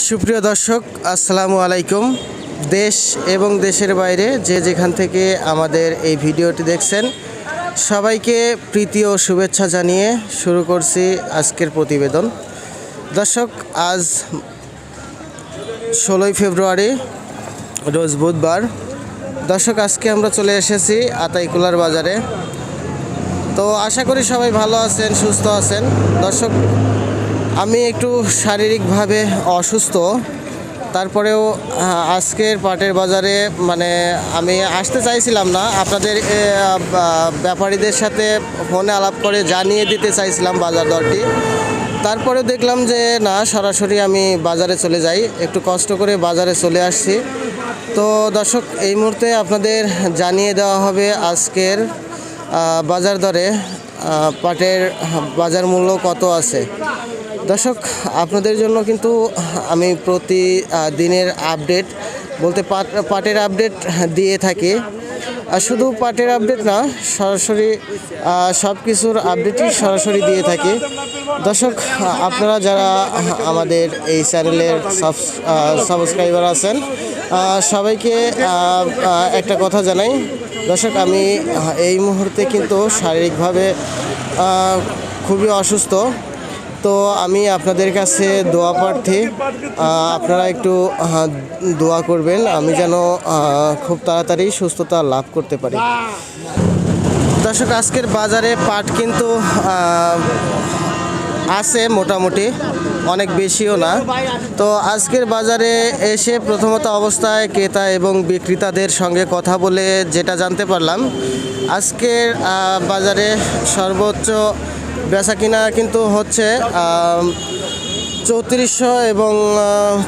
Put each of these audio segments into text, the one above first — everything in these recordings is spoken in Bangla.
সুপ্রিয় দর্শক, আসসালামু আলাইকুম। দেশ এবং দেশের বাইরে যে যেখান থেকে আমাদের এই ভিডিওটি দেখছেন, সবাইকে প্রীতি ও শুভেচ্ছা জানিয়ে শুরু করছি আজকের প্রতিবেদন। দর্শক, আজ ষোলোই ফেব্রুয়ারি, রোজ বুধবার। দর্শক, আজকে আমরা চলে এসেছি আতাইকুলার বাজারে। তো আশা করি সবাই ভালো আছেন, সুস্থ আছেন। দর্শক আমি একটু শারীরিকভাবে অসুস্থ। তারপরেও আজকের পাটের বাজারে মানে আমি আসতে চাইছিলাম না। আপনাদের ব্যাপারীদের সাথে ফোনে আলাপ করে জানিয়ে দিতে চাইছিলাম বাজার দরটি। তারপরে দেখলাম যে, না, সরাসরি আমি বাজারে চলে যাই। একটু কষ্ট করে বাজারে চলে আসছি। তো, দর্শক, এই মুহূর্তে আপনাদের জানিয়ে দেওয়া হবে আজকের বাজার দরে পাটের বাজার মূল্য কত আছে। দর্শক, আপনাদের জন্য কিন্তু আমি প্রতি দিনের আপডেট, বলতে পাট, পাটের আপডেট দিয়ে থাকি। শুধু পাটের আপডেট না, সরাসরি সব কিছুর আপডেটই সরাসরি দিয়ে থাকি। দর্শক, আপনারা যারা আমাদের এই চ্যানেলের সাবস্ক্রাইবার আছেন সবাইকে একটা কথা জানাই। দর্শক, আমি এই মুহূর্তে কিন্তু শারীরিকভাবে খুবই অসুস্থ। তো আমি আপনাদের কাছে দোয়া প্রার্থী আপনারা একটু দোয়া করবেন, আমি যেন খুব তাড়াতাড়ি সুস্থতা লাভ করতে পারি। দর্শক, আজকের বাজারে পাট কিন্তু আছে মোটামুটি, অনেক বেশিও না। তো আজকের বাজারে এসে প্রথমত অবস্থায় ক্রেতা এবং বিক্রেতাদের সঙ্গে কথা বলে যেটা জানতে পারলাম, আজকের বাজারে সর্বোচ্চ বেচা কিনা কিন্তু হচ্ছে চৌত্রিশশো এবং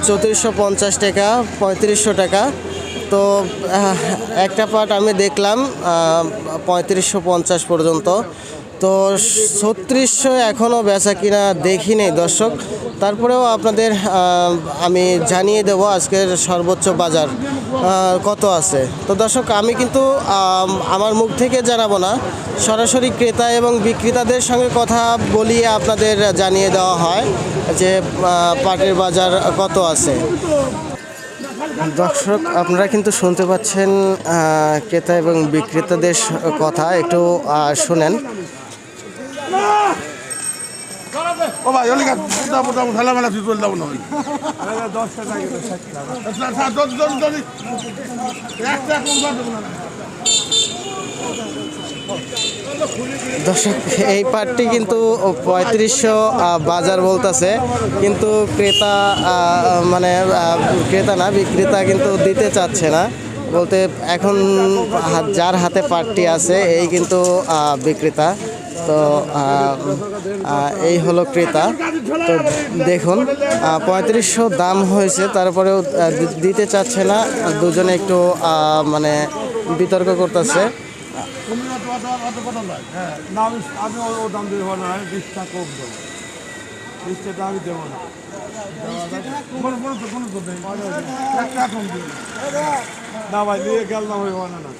চৌত্রিশশো পঞ্চাশ টাকা, পঁয়ত্রিশশো টাকা। তো একটা পার্ট আমি দেখলাম পঁয়ত্রিশশো পঞ্চাশ পর্যন্ত। তো ছত্রিশশো এখনও বেচা কিনা দেখি নেই, দর্শক। তারপরেও আপনাদের আমি জানিয়ে দেব আজকের সর্বোচ্চ বাজার কত আছে। তো দর্শক, আমি কিন্তু আমার মুখ থেকে জানাব না। সরাসরি ক্রেতা এবং বিক্রেতাদের সঙ্গে কথা বলিয়ে আপনাদের জানিয়ে দেওয়া হয় যে পাটের বাজার কত আছে। দর্শক, আপনারা কিন্তু শুনতে পাচ্ছেন ক্রেতা এবং বিক্রেতাদের কথা। একটু শুনেন। ও দাও দাও ফেলা মেলা আচ্ছা, আচ্ছা। দর্শক এই পাটটি কিন্তু পঁয়ত্রিশশো বাজার বলতেছে। কিন্তু ক্রেতা মানে ক্রেতা না বিক্রেতা কিন্তু দিতে চাচ্ছে না। বলতে এখন যার হাতে পাটটি আছে এই কিন্তু বিক্রেতা। তো এই হলো ক্রেতা। তো দেখুন পঁয়ত্রিশশো দাম হয়েছে, তারপরেও দিতে চাচ্ছে না, দুজনে একটু মানে বিতর্ক করতেছে। না ও দাম দেবো না আমি বিশটা কম দেবো বিশ টাকা আমি দেবো না কোনো কোনো তো কোনো তো নেই একটা কম দিই না ভাই নিয়ে গেল না হইব না না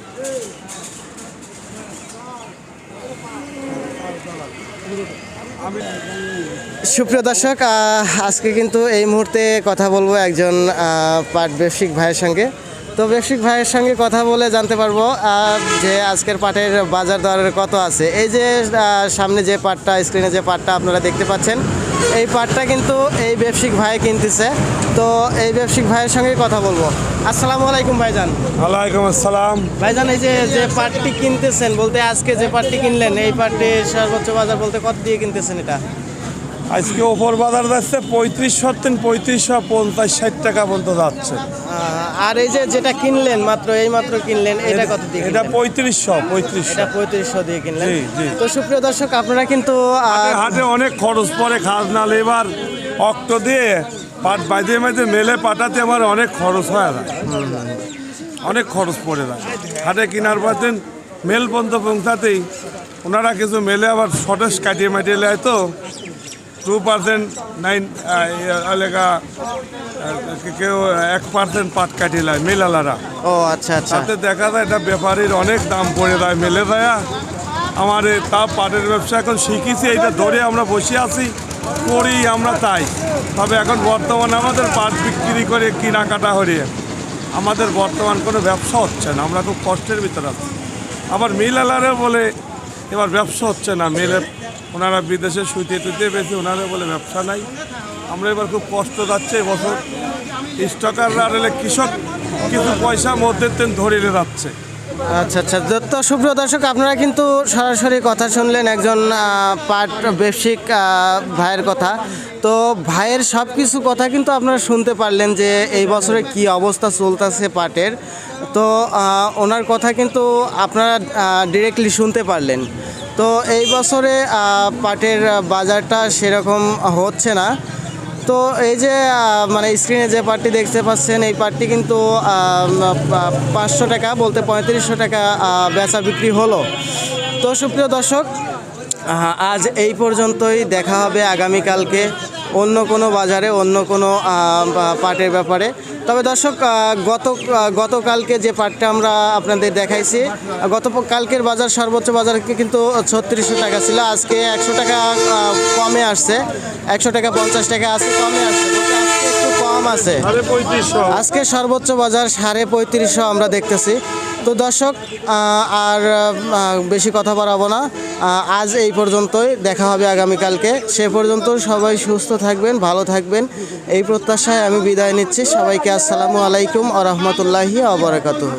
আমি সুপ্রিয় দর্শক আজকে কিন্তু এই মুহূর্তে কথা বলব একজন পাট ব্যবসায়িক ভাইয়ের সঙ্গে। তো ব্যবসায়িক ভাইয়ের সঙ্গে কথা বলে জানতে পারব যে আজকের পাটের বাজার দরের কত আছে। এই যে সামনে যে পাটটা স্ক্রিনে যে পাটটা আপনারা দেখতে পাচ্ছেন এই পাটটা কিন্তু এই ব্যবসায়িক ভাই কিনতেছে। তো এই ব্যবসায়িক ভাইয়ের সঙ্গে কথা বলব। আসসালামু আলাইকুম ভাইজান। ওয়ালাইকুম আসসালাম। ভাইজান এই যে যে পাটটি কিনতেছেন বলতে আজকে যে পাটটি কিনলেন এই পাটটি সর্বোচ্চ বাজার বলতে কত দিয়ে কিনতেছেন এটা? আজকে ওপর বাজার যাচ্ছে পঁয়ত্রিশশো তিন পঁয়ত্রিশশো পঞ্চাশ ষাট টাকা পর্যন্ত যাচ্ছে। আর এই যে যেটা কিনলেন মাত্র এই মাত্র কিনলেন এটা কত দিয়ে এটা পঁয়ত্রিশশো পঁয়ত্রিশশো। এটা পঁয়ত্রিশশো দিয়ে কিনলেন। তো সুপ্রিয় দর্শক আপনারা কিন্তু হাটে অনেক খরচ পড়ে খাজনা লেবার অক্ট দিয়ে পাট বাইদে মাঝে মেলে পাঠাতে আমার অনেক খরচ হয় যায় অনেক খরচ পড়ে যায় হাটে কেনার পাতেন মেল পর্যন্ত পৌঁছাতেই ওনারা কিছু মেলে আবার শর্টেজ কাটিয়ে মাটিয়ে নেয় তো টু পার্সেন্ট নাইন এলাকা কেউ এক পার্সেন্ট পাট কাটিয়ে নেয় মেলালারা। ও আচ্ছা আচ্ছা। তাতে দেখা যায় এটা ব্যাপারীর অনেক দাম পড়ে যায় মেলে দেয়া। আমার তা পাটের ব্যবসা এখন শিখেছি এইটা ধরে আমরা বসে আছি করি আমরা তাই। তবে এখন বর্তমানে আমাদের পাট বিক্রি করে কেনাকাটা হরিয়ে আমাদের বর্তমান কোনো ব্যবসা হচ্ছে না আমরা খুব কষ্টের ভিতরে আছি। আবার মিল আলারে বলে এবার ব্যবসা হচ্ছে না মিলে ওনারা বিদেশে শুইতে টুইতে বেশি ওনারা বলে ব্যবসা নাই। আমরা এবার খুব কষ্ট যাচ্ছে এবছর স্টকাররা এলে কৃষক কিছু পয়সা মধ্যে ধরিয়ে যাচ্ছে। আচ্ছা আচ্ছা। তো- তো সুপ্রিয় দর্শক, আপনারা কিন্তু সরাসরি কথা শুনলেন একজন পাট ব্যবসায়িক ভাইয়ের কথা। তো ভাইয়ের সব কিছু কথা কিন্তু আপনারা শুনতে পারলেন যে এই বছরে কি অবস্থা চলতেছে পাটের। তো ওনার কথা কিন্তু আপনারা ডিরেক্টলি শুনতে পারলেন। তো এই বছরে পাটের বাজারটা সেরকম হচ্ছে না। তো এই যে মানে স্ক্রিনে যে পার্টি দেখতে পাচ্ছেন, এই পার্টি কিন্তু পাঁচশো টাকা বলতে পঁয়ত্রিশশো টাকা বেচা বিক্রি হলো। তো সুপ্রিয় দর্শক আজ এই পর্যন্তই। দেখা হবে আগামীকালকে অন্য কোনো বাজারে, অন্য কোনো পাটের ব্যাপারে। তবে দর্শক গত গতকালকে যে পাটটা আমরা আপনাদের দেখাইছি গত কালকের বাজার সর্বোচ্চ বাজার কিন্তু ছত্রিশশো টাকা ছিল আজকে একশো টাকা কমে আসছে একশো টাকা পঞ্চাশ টাকা আজকে কমে আসছে একটু কম আছে। আজকে সর্বোচ্চ বাজার সাড়ে পঁয়ত্রিশশো আমরা দেখতেছি। তো দর্শক আর বেশি কথা বাড়াবো না। আজ এই পর্যন্তই, দেখা হবে আগামীকালকে। সে পর্যন্ত সবাই সুস্থ থাকবেন, ভালো থাকবেন। এই প্রত্যাশায় আমি বিদায় নিচ্ছি। সবাইকে আসসালামু আলাইকুম আ রহমতুল্লাহি আবরাকাতুহ